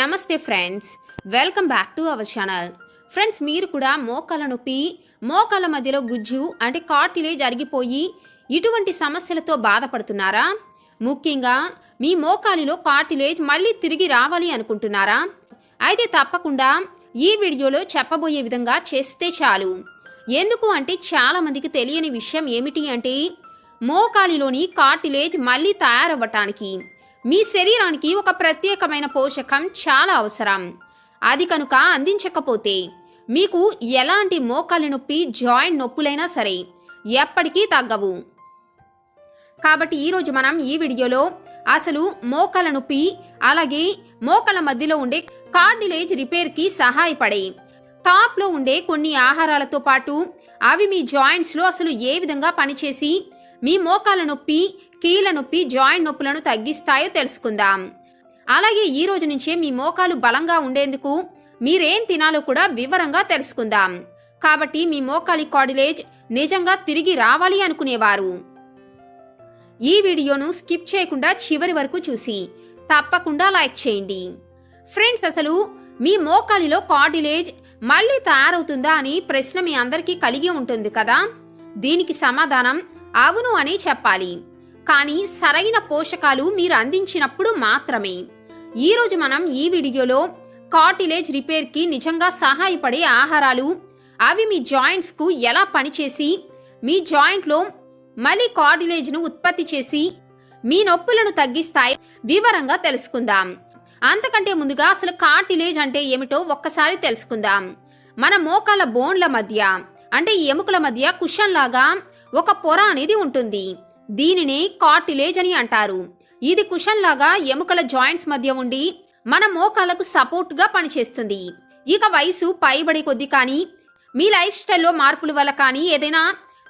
నమస్తే friends welcome back to our channel. Friends మీరు కూడా మోకాల నొప్పి మోకాల మధ్యలో గుజ్జు అంటే కార్టిలేజ్ జరిగిపోయి ఇటువంటి సమస్యలతో బాధపడుతున్నారా? ముఖ్యంగా మీ మోకాలిలో కార్టిలేజ్ మళ్ళీ తిరిగి రావాలి అనుకుంటున్నారా? అయితే తప్పకుండా ఈ వీడియోలో చెప్పబోయే విధంగా చేస్తే చాలు. ఎందుకు అంటే చాలామందికి తెలియని విషయం ఏమిటి అంటే మోకాలిలోని కార్టిలేజ్ మళ్ళీ తయారవ్వటానికి. మీ శరీరానికి ఒక ప్రత్యేకమైన పోషకం చాలా అవసరం. అది కనుక అందించకపోతే మీకు ఎలాంటి మోకాలి నొప్పి జాయింట్ నొప్పులైనా సరే ఎప్పటికీ తగ్గవు. కాబట్టి ఈరోజు మనం ఈ వీడియోలో అసలు మోకాల నొప్పి అలాగే మోకాల మధ్యలో ఉండే కార్డిలేజ్ రిపేర్కి సహాయపడే టాప్లో ఉండే కొన్ని ఆహారాలతో పాటు అవి మీ జాయింట్స్లో అసలు ఏ విధంగా పనిచేసి మీ మోకాల నొప్పి కీళ్ళ నొప్పి జాయింట్ నొప్పులను తగ్గిస్తాయో తెలుసుకుందాం. అలాగే ఈ రోజు నుంచే మీ మోకాలు బలంగా ఉండేందుకు మీరేం తినాలో కూడా వివరంగా తెలుసుకుందాం. కాబట్టి మీ మోకాలి కార్డిలేజ్ నిజంగా తిరిగి రావాలి అనుకునేవారు. ఈ వీడియోను స్కిప్ చేయకుండా చివరి వరకు చూసి తప్పకుండా లైక్ చేయండి. ఫ్రెండ్స్ అసలు మీ మోకాలిలో కార్డిలేజ్ మళ్ళీ తయారవుతుందా అని ప్రశ్న మీ అందరికీ కలిగి ఉంటుంది కదా? దీనికి సమాధానం అవును అని చెప్పాలి. కానీ సరైన పోషకాలు మీరు అందించినప్పుడు మాత్రమే. ఈరోజు మనం ఈ వీడియోలో కార్టిలేజ్ రిపేర్కి నిజంగా సహాయపడే ఆహారాలు అవి మీ జాయింట్స్కు ఎలా పనిచేసి మీ జాయింట్లో మళ్ళీ కార్టిలేజ్ను ఉత్పత్తి చేసి మీ నొప్పులను తగ్గిస్తాయి వివరంగా తెలుసుకుందాం. అంతకంటే ముందుగా అసలు కార్టిలేజ్ అంటే ఏమిటో ఒక్కసారి తెలుసుకుందాం. మన మోకాల బోన్ల మధ్య అంటే ఎముకల మధ్య కుషన్ లాగా ఒక పొర అనేది ఉంటుంది. దీనిని కార్టిలేజ్ అని అంటారు. ఇది కుషన్ లాగా ఎముకల జాయింట్స్ మధ్య ఉండి మన మోకాలకు సపోర్ట్గా పనిచేస్తుంది. ఇక వయసు పైబడి కొద్ది కానీ మీ లైఫ్ స్టైల్లో మార్పుల వల్ల కానీ ఏదైనా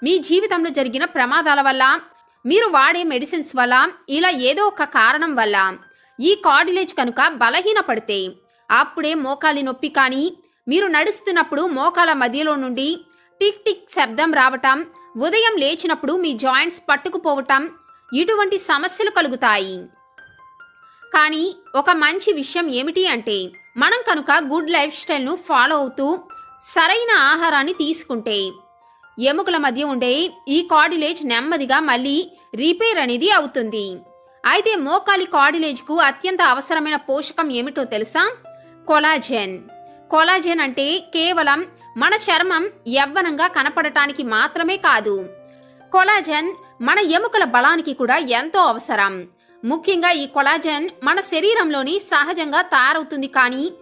మీ జీవితంలో జరిగిన ప్రమాదాల వల్ల మీరు వాడే మెడిసిన్స్ వల్ల ఇలా ఏదో ఒక కారణం వల్ల ఈ కార్డిలేజ్ కనుక బలహీనపడితే అప్పుడే మోకాలి నొప్పి కానీ మీరు నడుస్తున్నప్పుడు మోకాల మధ్యలో నుండి టిక్ టిక్ శబ్దం రావటం ఉదయం లేచినప్పుడు మీ జాయింట్స్ పట్టుకుపోవటం ఇటువంటి సమస్యలు కలుగుతాయి. కానీ ఒక మంచి విషయం ఏమిటి అంటే మనం కనుక గుడ్ లైఫ్ స్టైల్ను ఫాలో అవుతూ సరైన ఆహారాన్ని తీసుకుంటే ఎముకల మధ్య ఉండే ఈ కార్డిలేజ్ నెమ్మదిగా మళ్ళీ రిపేర్ అనేది అవుతుంది. అయితే మోకాలి కార్డిలేజ్కు అత్యంత అవసరమైన పోషకం ఏమిటో తెలుసా? కొలాజెన్. కొలాజెన్ అంటే కేవలం మన చర్మం యవ్వనంగా కనపడటానికి మాత్రమే కాదు. కొలాజెన్ మన ఎముకల బలానికి కూడా ఎంతో అవసరం. ముఖ్యంగా ఈ కొలాజెన్ మన శరీరంలోని సహజంగా తయారవుతుంది కానీ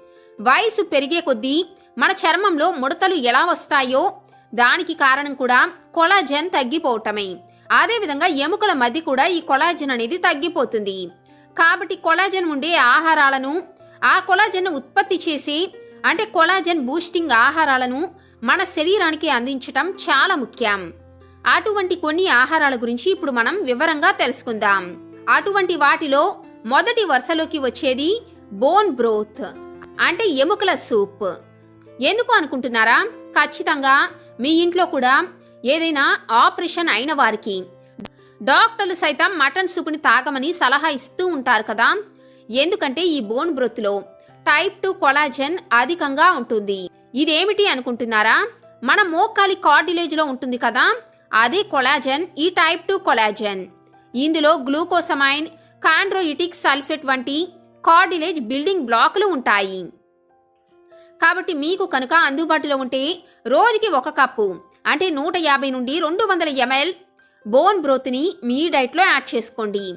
వయసు పెరిగే కొద్దీ మన చర్మంలో ముడతలు ఎలా వస్తాయో దానికి కారణం కూడా కొలాజెన్ తగ్గిపోవటమే. అదేవిధంగా ఎముకల మధ్య కూడా ఈ కొలాజెన్ అనేది తగ్గిపోతుంది. కాబట్టి కొలాజెన్ ఉండే ఆహారాలను ఆ కొలాజెన్ ఉత్పత్తి చేసి అంటే కొలాజెన్ బూస్టింగ్ ఆహారాలను మన శరీరానికి అందించటం చాలా ముఖ్యం. అటువంటి కొన్ని ఆహారాల గురించి ఇప్పుడు మనం వివరంగా తెలుసుకుందాం. అటువంటి వాటిలో మొదటి వరుసలోకి వచ్చేది బోన్ బ్రోత్ అంటే ఎముకల సూప్. ఎందుకు అనుకుంటున్నారా? ఖచ్చితంగా మీ ఇంట్లో కూడా ఏదైనా ఆపరేషన్ అయిన వారికి డాక్టర్లు సైతం మటన్ సూప్ని తాగమని సలహా ఇస్తూ ఉంటారు కదా. ఎందుకంటే ఈ బోన్ బ్రోత్లో టైప్ టూ కొలాజెన్ అధికంగా ఉంటుంది. ఇదేమిటి అనుకుంటున్నారా? మన మోకాలి కార్డిలేజ్లో ఉంటుంది కదా? అదే కొలాజెన్ ఈ టైప్ టూ కొలాజెన్. ఇందులో గ్లూకోసమైన్ కాండ్రోయిటిక్ సల్ఫేట్ వంటి కార్డిలేజ్ బిల్డింగ్ బ్లాకులు ఉంటాయి. కాబట్టి మీకు కనుక అందుబాటులో ఉంటే రోజుకి ఒక కప్పు అంటే నూట యాభై నుండి రెండు వందల ఎంఎల్ బోన్ బ్రోత్ని మీ డైట్లో యాడ్ చేసుకోండి.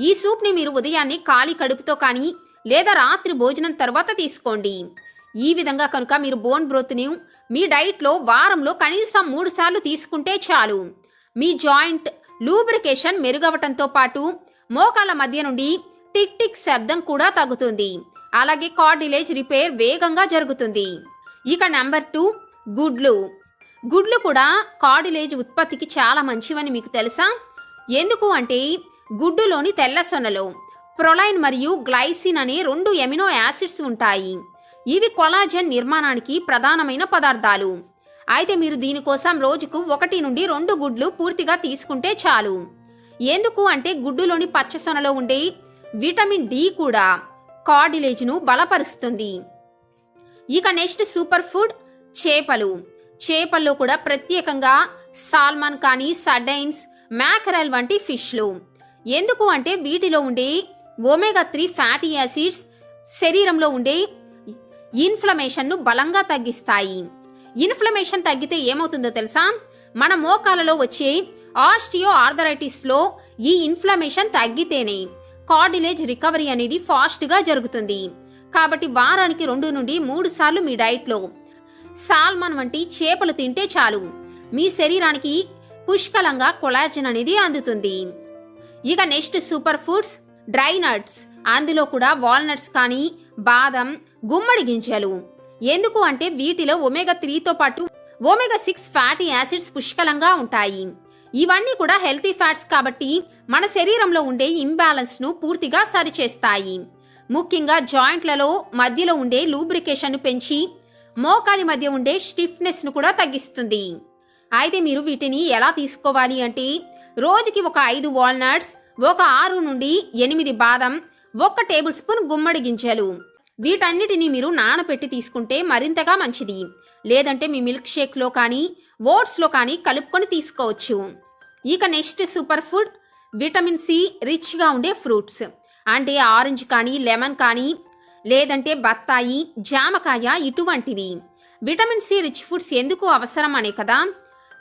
ఈ సూప్ని మీరు ఉదయాన్నే ఖాళీ కడుపుతో కానీ లేదా రాత్రి భోజనం తర్వాత తీసుకోండి. ఈ విధంగా కనుక మీరు బోన్ బ్రోత్ని మీ డైట్లో వారంలో కనీసం మూడు సార్లు తీసుకుంటే చాలు. మీ జాయింట్ లూబ్రికేషన్ మెరుగవటంతో పాటు మోకాల మధ్య నుండి టిక్ టిక్ శబ్దం కూడా తగ్గుతుంది. అలాగే కార్డిలేజ్ రిపేర్ వేగంగా జరుగుతుంది. ఇక నెంబర్ టూ గుడ్లు. గుడ్లు కూడా కార్డిలేజ్ ఉత్పత్తికి చాలా మంచివని మీకు తెలుసా? ఎందుకు అంటే గుడ్డులోని తెల్ల సొనలో. ప్రొలైన్ మరియు గ్లైసిన్ అనే రెండు ఎమినో యాసిడ్స్ ఉంటాయి. ఇవి కొలాజన్ నిర్మాణానికి ప్రధానమైన పదార్థాలు. అయితే మీరు దీనికోసం రోజుకు ఒకటి నుండి రెండు గుడ్లు పూర్తిగా తీసుకుంటే చాలు. ఎందుకు అంటే గుడ్డులోని పచ్చసొనలో ఉండే విటమిన్ డి కూడా కార్డిలేజ్ను బలపరుస్తుంది. ఇక నెక్స్ట్ సూపర్ ఫుడ్ చేపలు. చేపల్లో కూడా ప్రత్యేకంగా సాల్మన్ కానీ సడైన్స్ మ్యాకరల్ వంటి ఫిష్లు. ఎందుకు అంటే వీటిలో ఉండే ఓమేగా త్రీ ఫ్యాటీ యాసిడ్స్ శరీరంలో ఉండే ఇన్ఫ్లమేషన్ను బలంగా తగ్గిస్తాయి. ఇన్ఫ్లమేషన్ తగ్గితే ఏమవుతుందో తెలుసా? మన మోకాలలో వచ్చే ఆస్టియో ఆర్థరైటిస్లో ఈ ఇన్ఫ్లమేషన్ తగ్గితేనే కార్డిలేజ్ రికవరీ అనేది ఫాస్ట్గా జరుగుతుంది. కాబట్టి వారానికి రెండు నుండి మూడు సార్లు మీ డైట్లో సాల్మన్ వంటి చేపలు తింటే చాలు. మీ శరీరానికి పుష్కలంగా కొలాజన్ అనేది అందుతుంది. ఇక next super foods dry nuts. అందులో కూడా వాల్నట్స్ కానీ బాదం గుమ్మడి గింజలు. ఎందుకు అంటే వీటిలో ఒమేగా త్రీతో పాటు ఒమేగా సిక్స్ ఫ్యాటీ యాసిడ్స్ పుష్కలంగా ఉంటాయి. ఇవన్నీ కూడా హెల్తీ ఫ్యాట్స్ కాబట్టి మన శరీరంలో ఉండే ఇంబ్యాలెన్స్ను పూర్తిగా సరిచేస్తాయి. ముఖ్యంగా జాయింట్లలో మధ్యలో ఉండే లూబ్రికేషన్ను పెంచి మోకాలి మధ్య ఉండే స్టిఫ్నెస్ను కూడా తగ్గిస్తుంది. అయితే మీరు వీటిని ఎలా తీసుకోవాలి అంటే రోజుకి ఒక ఐదు వాల్నట్స్ ఒక ఆరు నుండి ఎనిమిది బాదం ఒక్క టేబుల్ స్పూన్ గుమ్మడి గింజలు. వీటన్నిటిని మీరు నానబెట్టి తీసుకుంటే మరింతగా మంచిది. లేదంటే మీ మిల్క్ షేక్లో కానీ ఓట్స్లో కానీ కలుపుకొని తీసుకోవచ్చు. ఇక next super food vitamin C రిచ్గా ఉండే ఫ్రూట్స్. అంటే ఆరెంజ్ కానీ లెమన్ కానీ లేదంటే బత్తాయి జామకాయ ఇటువంటివి. విటమిన్ సి రిచ్ ఫుడ్స్ ఎందుకు అవసరం అనే కదా?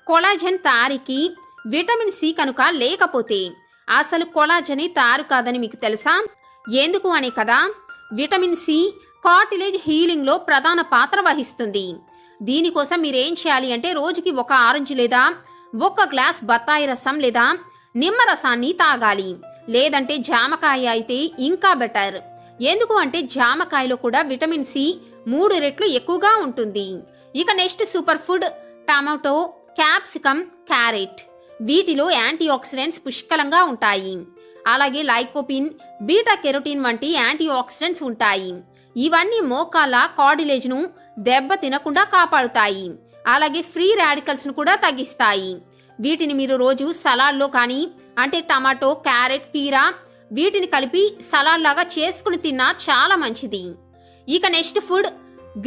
కొలాజన్ తయారీకి విటమిన్ సి కనుక లేకపోతే అసలు కొలాజని తయారు కాదని మీకు తెలుసా? ఎందుకు అనే కదా? విటమిన్ సి కార్టిలేజ్ హీలింగ్లో ప్రధాన పాత్ర వహిస్తుంది. దీనికోసం మీరేం చేయాలి అంటే రోజుకి ఒక ఆరెంజ్ లేదా ఒక గ్లాస్ బత్తాయి రసం లేదా నిమ్మ రసాన్ని తాగాలి. లేదంటే జామకాయ అయితే ఇంకా బెటర్. ఎందుకు అంటే జామకాయలో కూడా విటమిన్ సి మూడు రెట్లు ఎక్కువగా ఉంటుంది. ఇక next super food tomato capsicum carrot. వీటిలో యాంటీ ఆక్సిడెంట్స్ పుష్కలంగా ఉంటాయి. అలాగే లైకోపిన్ బీటా కెరోటిన్ వంటి యాంటీ ఆక్సిడెంట్స్ ఉంటాయి. ఇవన్నీ మోకాల కార్డిలేజ్ను దెబ్బ తినకుండా కాపాడుతాయి. అలాగే ఫ్రీ రాడికల్స్ను కూడా తగ్గిస్తాయి. వీటిని మీరు రోజు సలాడ్లో కానీ అంటే టమాటో క్యారెట్ కీరా వీటిని కలిపి సలాడ్ లాగా చేసుకుని తిన్నా చాలా మంచిది. ఇక next food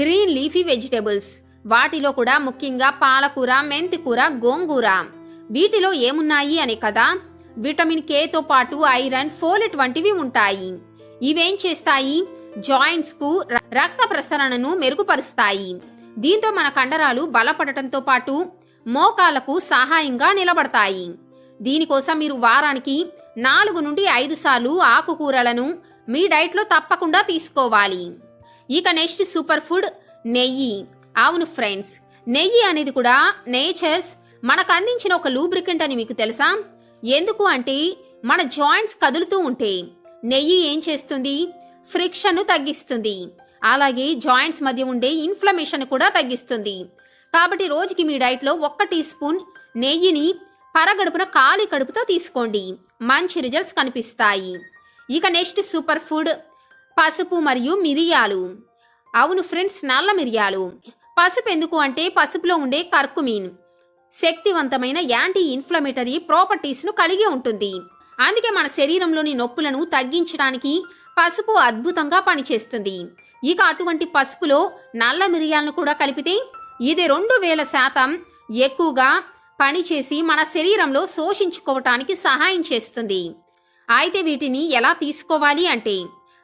green leafy vegetables. వాటిలో కూడా ముఖ్యంగా పాలకూర మెంతికూర గోంగూర. వీటిలో ఏమున్నాయి అనే కదా? విటమిన్ కేతో పాటు ఐరన్ ఫోలెట్ వంటివి ఉంటాయి. ఇవేం చేస్తాయి? జాయింట్స్కు ర- రక్త ప్రసరణను మెరుగుపరుస్తాయి. దీంతో మన కండరాలు బలపడటంతో పాటు మోకాలకు సహాయంగా నిలబడతాయి. దీనికోసం మీరు వారానికి నాలుగు నుండి ఐదు సార్లు ఆకుకూరలను మీ డైట్లో తప్పకుండా తీసుకోవాలి. ఇక నెక్స్ట్ సూపర్ ఫుడ్ నెయ్యి. అవును ఫ్రెండ్స్ నెయ్యి అనేది కూడా నేచర్స్ మనకు అందించిన ఒక లూబ్రికెంట్ అని మీకు తెలుసా? ఎందుకు అంటే మన జాయింట్స్ కదులుతూ ఉంటే నెయ్యి ఏం చేస్తుంది? ఫ్రిక్షన్ను తగ్గిస్తుంది. అలాగే జాయింట్స్ మధ్య ఉండే ఇన్ఫ్లమేషన్ కూడా తగ్గిస్తుంది. కాబట్టి రోజుకి మీ డైట్లో ఒక్క టీ స్పూన్ నెయ్యిని పరగడుపున ఖాళీ కడుపుతో తీసుకోండి. మంచి రిజల్ట్స్ కనిపిస్తాయి. ఇక నెక్స్ట్ సూపర్ ఫుడ్ పసుపు మరియు మిరియాలు. అవును ఫ్రెండ్స్ నల్ల మిరియాలు. పసుపు ఎందుకు అంటే పసుపులో ఉండే కర్కుమీన్ శక్తివంతమైన యాంటీ ఇన్ఫ్లమేటరీ ప్రాపర్టీస్ను కలిగి ఉంటుంది. అందుకే మన శరీరంలోని నొప్పులను తగ్గించడానికి పసుపు అద్భుతంగా పనిచేస్తుంది. ఇక అటువంటి పసుపులో నల్ల మిరియాలను కూడా కలిపితే ఇది రెండు వేల శాతం ఎక్కువగా పనిచేసి మన శరీరంలో శోషించుకోవటానికి సహాయం చేస్తుంది. అయితే వీటిని ఎలా తీసుకోవాలి అంటే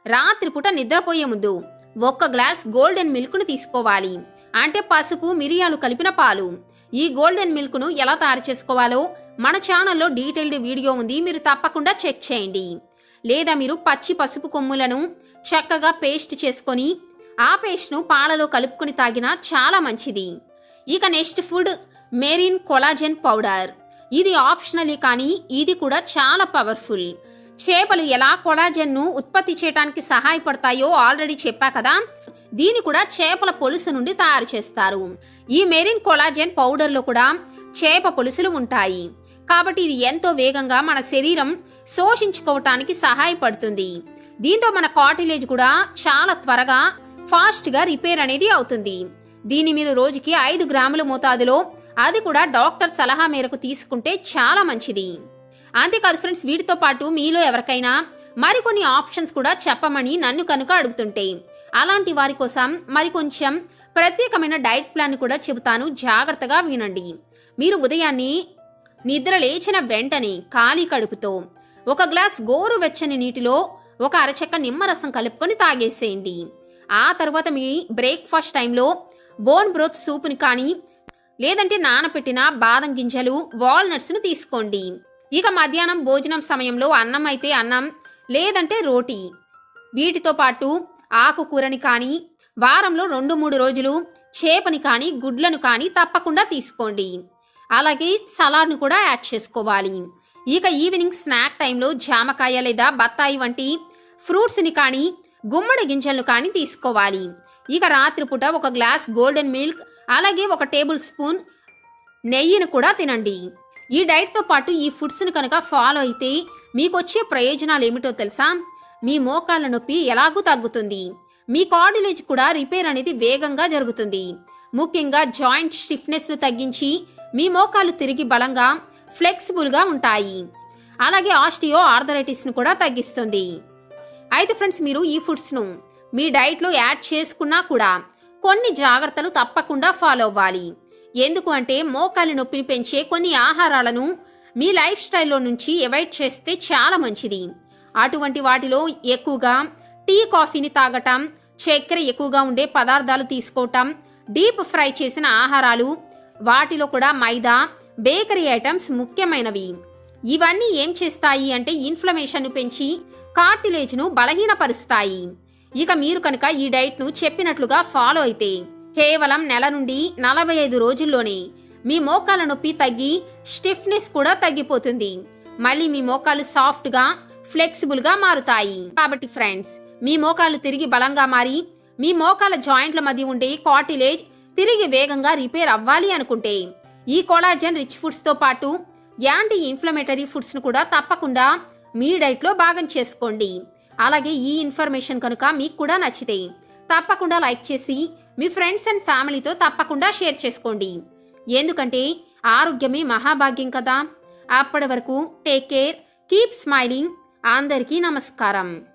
రాత్రిపూట నిద్రపోయే ముందు ఒక్క గ్లాస్ గోల్డెన్ మిల్క్ను తీసుకోవాలి. అంటే పసుపు మిరియాలు కలిపిన పాలు. ఈ గోల్డెన్ మిల్క్ను ఎలా తయారు చేసుకోవాలో? మన ఛానల్లో డీటెయిల్డ్ వీడియో ఉంది మీరు తప్పకుండా చెక్ చేయండి. లేదా మీరు పచ్చి పసుపు కొమ్ములను చక్కగా పేస్ట్ చేసుకొని ఆ పేస్ట్ను పాలలో కలుపుకొని తాగినా చాలా మంచిది. ఇక next food marine collagen powder. ఇది ఆప్షనలే కానీ ఇది కూడా చాలా పవర్ఫుల్. చేపలు ఎలా కొలాజెన్ను ఉత్పత్తి చేయడానికి సహాయపడతాయో ఆల్రెడీ చెప్పా కదా. దీని కూడా చేపల పొలుసు నుండి తయారు చేస్తారు. ఈ మెరిన్ కొలాజెన్ పౌడర్లో కూడా చేప పొలుసులు ఉంటాయి. కాబట్టి ఇది ఎంతో వేగంగా మన శరీరం శోషించుకోవటానికి సహాయపడుతుంది. దీంతో మన కాటిలేజ్ కూడా చాలా త్వరగా ఫాస్ట్గా రిపేర్ అనేది అవుతుంది. దీన్ని మీరు రోజుకి ఐదు గ్రాముల మోతాదులో అది కూడా డాక్టర్ సలహా మేరకు తీసుకుంటే చాలా మంచిది. అంతేకాదు ఫ్రెండ్స్ వీటితో పాటు మీలో ఎవరికైనా మరికొన్ని ఆప్షన్స్ కూడా చెప్పమని నన్ను కనుక అడుగుతుంటే అలాంటి వారి కోసం మరి కొంచెం ప్రత్యేకమైన డైట్ ప్లాన్ కూడా చెబుతాను. జాగ్రత్తగా వినండి. మీరు ఉదయాన్నే నిద్ర లేచిన వెంటనే ఖాళీ కడుపుతో ఒక గ్లాస్ గోరు వెచ్చని నీటిలో ఒక అరచెక్క నిమ్మరసం కలుపుకొని తాగేసేయండి. ఆ తర్వాత మీ బ్రేక్ఫాస్ట్ టైంలో బోన్ బ్రోత్ సూప్ని కానీ లేదంటే నానపెట్టిన బాదం గింజలు వాల్నట్స్ను తీసుకోండి. ఇక మధ్యాహ్నం భోజనం సమయంలో అన్నం అయితే అన్నం లేదంటే రోటీ. వీటితో పాటు ఆకుకూరని కానీ వారంలో రెండు మూడు రోజులు చేపని కానీ గుడ్లను కానీ తప్పకుండా తీసుకోండి. అలాగే సలాడ్ను కూడా యాడ్ చేసుకోవాలి. ఇక ఈవినింగ్ స్నాక్ టైంలో జామకాయ లేదా బత్తాయి వంటి ఫ్రూట్స్ని కానీ గుమ్మడి గింజలను కానీ తీసుకోవాలి. ఇక రాత్రిపూట ఒక గ్లాస్ గోల్డెన్ మిల్క్ అలాగే ఒక టేబుల్ స్పూన్ నెయ్యిని కూడా తినండి. ఈ డైట్తో పాటు ఈ ఫుడ్స్ని కనుక ఫాలో అయితే మీకు వచ్చే ప్రయోజనాలు ఏమిటో తెలుసా? మీ మోకాళ్ళ నొప్పి ఎలాగూ తగ్గుతుంది. మీ కార్డిలేజ్ కూడా రిపేర్ అనేది వేగంగా జరుగుతుంది. ముఖ్యంగా జాయింట్ స్టిఫ్నెస్ను తగ్గించి మీ మోకాలు తిరిగి బలంగా ఫ్లెక్సిబుల్గా ఉంటాయి. అలాగే ఆస్టియో ఆర్థరైటిస్ను కూడా తగ్గిస్తుంది. అయితే ఫ్రెండ్స్ మీరు ఈ ఫుడ్స్ను మీ డైట్లో యాడ్ చేసుకున్నా కూడా కొన్ని జాగ్రత్తలు తప్పకుండా ఫాలో అవ్వాలి. ఎందుకు అంటే మోకాలి నొప్పిని పెంచే కొన్ని ఆహారాలను మీ లైఫ్ స్టైల్లో నుంచి అవాయిడ్ చేస్తే చాలా మంచిది. అటువంటి వాటిలో ఎక్కువగా టీ కాఫీని తాగటం చక్కెర ఎక్కువగా ఉండే పదార్థాలు తీసుకోవటం డీప్ ఫ్రై చేసిన ఆహారాలు వాటిలో కూడా మైదా బేకరీ ఐటమ్స్ ముఖ్యమైనవి. ఇవన్నీ ఏం చేస్తాయి అంటే ఇన్ఫ్లమేషన్ను పెంచి కార్టిలేజ్ను బలహీనపరుస్తాయి. ఇక మీరు కనుక ఈ డైట్ను చెప్పినట్లుగా ఫాలో అయితే కేవలం నెల నుండి నలభై ఐదు రోజుల్లోనే మీ మోకాల నొప్పి తగ్గి స్టిఫ్నెస్ కూడా తగ్గిపోతుంది. మళ్ళీ మీ మోకాలు సాఫ్ట్గా ఫ్లెక్సిబుల్గా మారుతాయి. కాబట్టి ఫ్రెండ్స్ మీ మోకాలు తిరిగి బలంగా మారి మీ మోకాల జాయింట్ల మధ్య ఉండే కార్టిలేజ్ తిరిగి వేగంగా రిపేర్ అవ్వాలి అనుకుంటే ఈ కొలాజన్ రిచ్ ఫుడ్స్తో పాటు యాంటీ ఇన్ఫ్లమేటరీ ఫుడ్స్ను కూడా తప్పకుండా మీ డైట్లో భాగం చేసుకోండి. అలాగే ఈ ఇన్ఫర్మేషన్ కనుక మీకు కూడా నచ్చితే తప్పకుండా లైక్ చేసి మీ ఫ్రెండ్స్ అండ్ ఫ్యామిలీతో తప్పకుండా షేర్ చేసుకోండి. ఎందుకంటే ఆరోగ్యమే మహాభాగ్యం కదా. అప్పటి వరకు టేక్ కేర్ కీప్ స్మైలింగ్ అందరికీ నమస్కారం.